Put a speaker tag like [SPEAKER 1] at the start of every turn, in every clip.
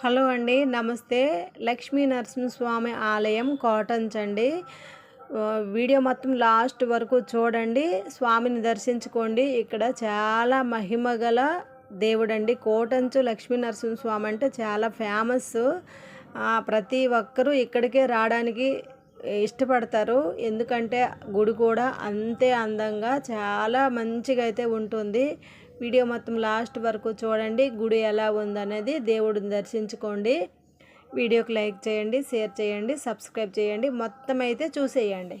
[SPEAKER 1] Hello అండి నమస్తే. లక్ష్మీ నరసింహస్వామి ఆలయం కాటన్స్ అండి. వీడియో మొత్తం లాస్ట్ వరకు చూడండి స్వామిని దర్శించుకోండి. ఇక్కడ చాలా మహిమ గల దేవుడండి. కోటంచు లక్ష్మీ నరసింహస్వామి అంటే చాలా ఫేమస్ ప్రతి ఒక్కరూ ఇక్కడికే రావడానికి ఇష్టపడతారు. ఎందుకంటే గుడి కూడా అంతే అందంగా చాలా మంచిగా అయితే ఉంటుంది. వీడియో మొత్తం లాస్ట్ వరకు చూడండి. గుడి ఎలా ఉందనేది దేవుడిని దర్శించుకోండి. వీడియోకి లైక్ చేయండి షేర్ చేయండి సబ్స్క్రైబ్ చేయండి. మొత్తం అయితే చూసేయండి.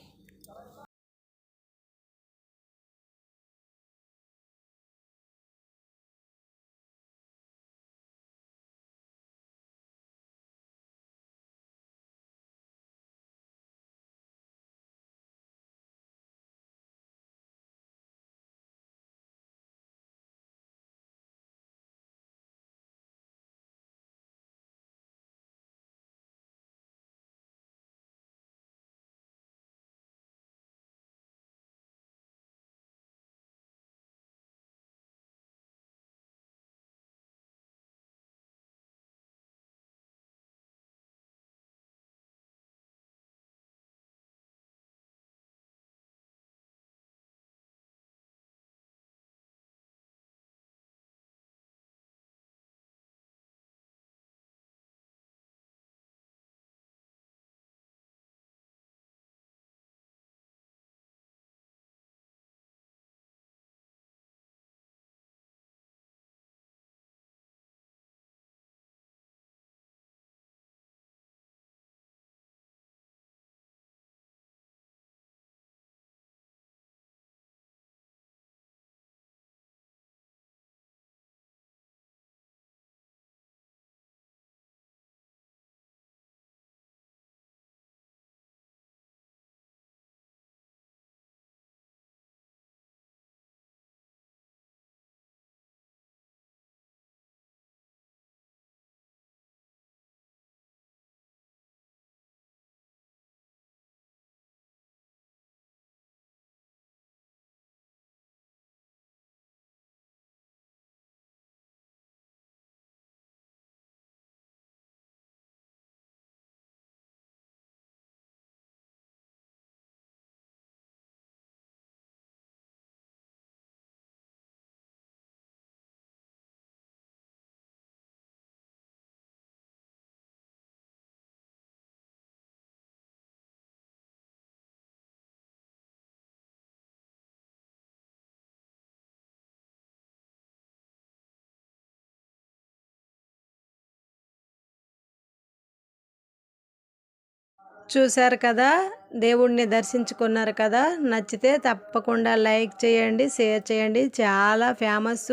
[SPEAKER 1] చూశారు కదా? దేవుడిని దర్శించుకున్నారు కదా? నచ్చితే తప్పకుండా లైక్ చేయండి షేర్ చేయండి. చాలా ఫేమస్.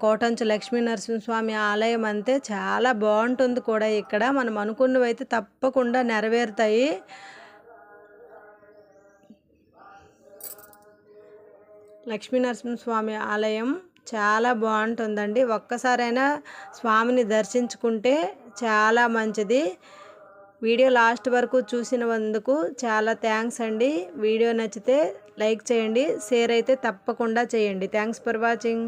[SPEAKER 1] కోటంచు లక్ష్మీ నరసింహస్వామి ఆలయం అంతే. చాలా బాగుంటుంది కూడా ఇక్కడ. మనం అనుకున్నవి అయితే తప్పకుండా నెరవేరుతాయి. లక్ష్మీ నరసింహస్వామి ఆలయం చాలా బాగుంటుందండి. ఒక్కసారైనా స్వామిని దర్శించుకుంటే చాలా మంచిది. వీడియో లాస్ట్ వరకు చూసినందుకు చాలా థ్యాంక్స్ అండి. వీడియో నచ్చితే లైక్ చేయండి షేర్ అయితే తప్పకుండా చేయండి. Thanks for watching.